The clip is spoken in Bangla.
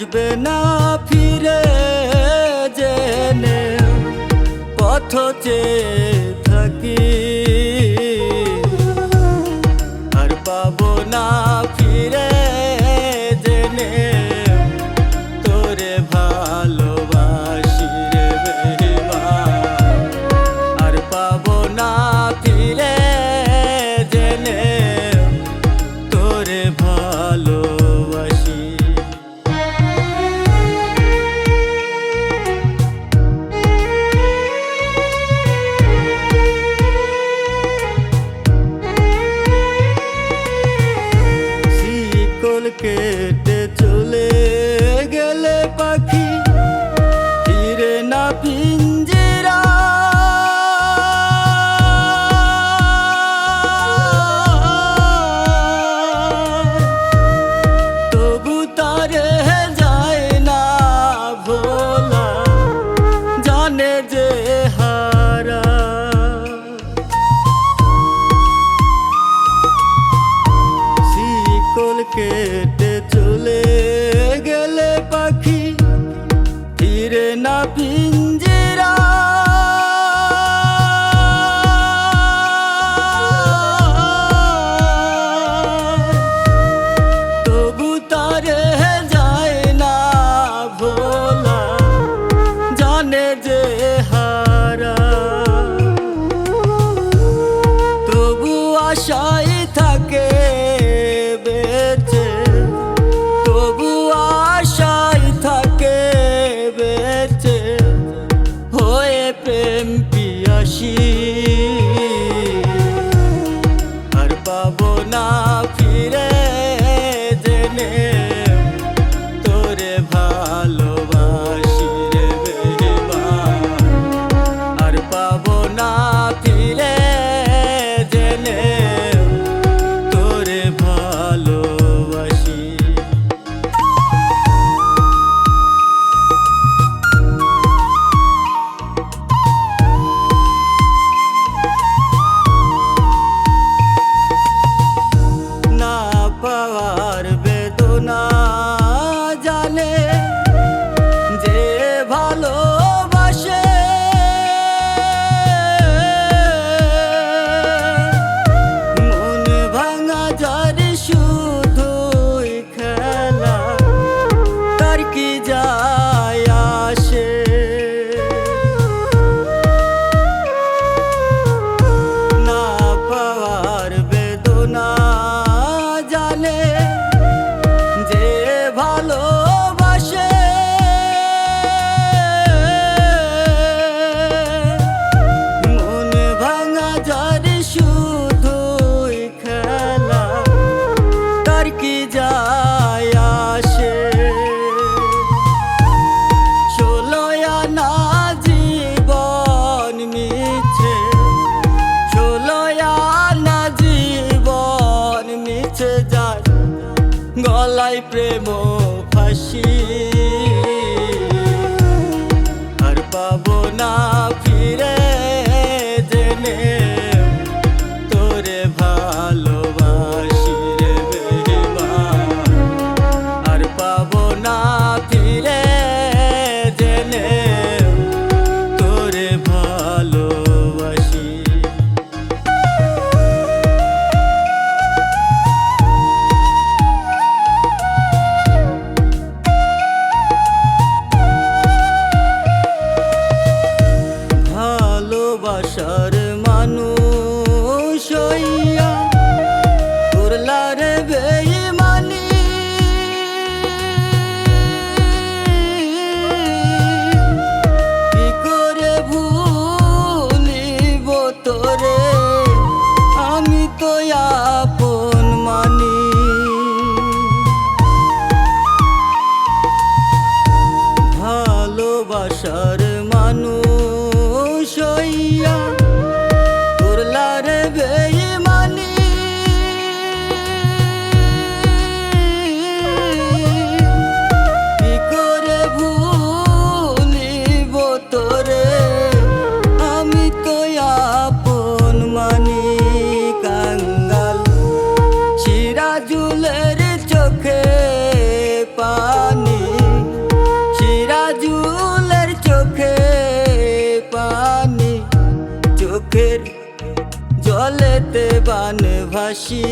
আসবে না ফিরে জেনে পথ চেয়ে লাগে ফিরে না পিঞ্জিরা। তবু ভোলা জানে তবু আশায় থাকে ver. প্রেম ফাঁসি। আর পাবো না লইয়া করলারে বেইমানি কি করে ভুলিব তোরে? আমি তো আপন মানি। ভালোবাসার জলেতে বান ভাসি।